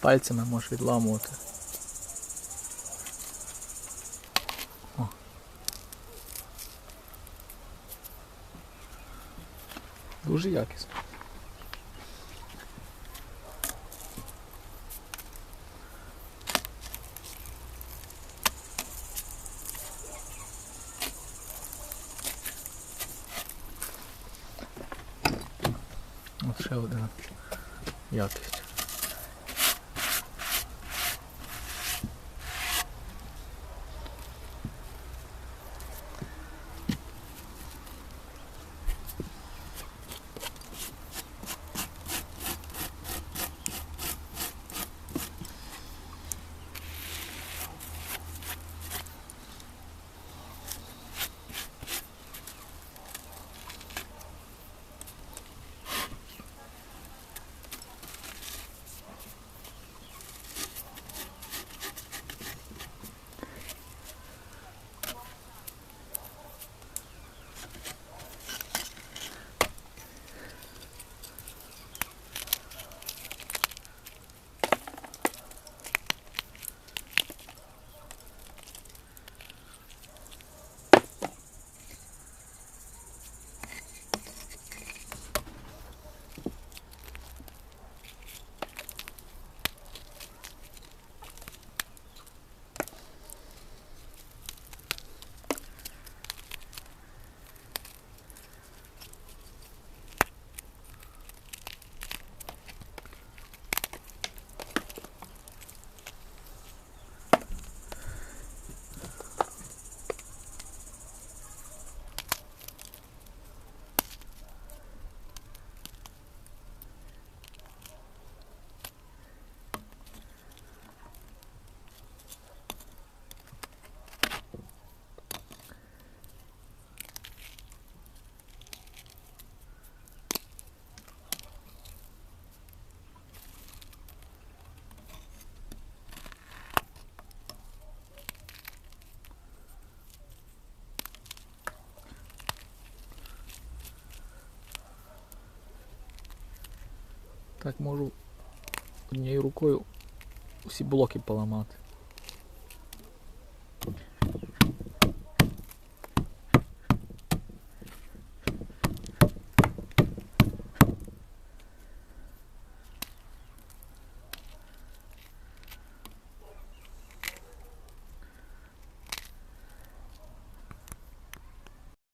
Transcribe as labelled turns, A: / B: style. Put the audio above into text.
A: пальцями можеш відламувати. О. Дуже якісно. Ще одна якість. Так можу однією рукою усі блоки поламати.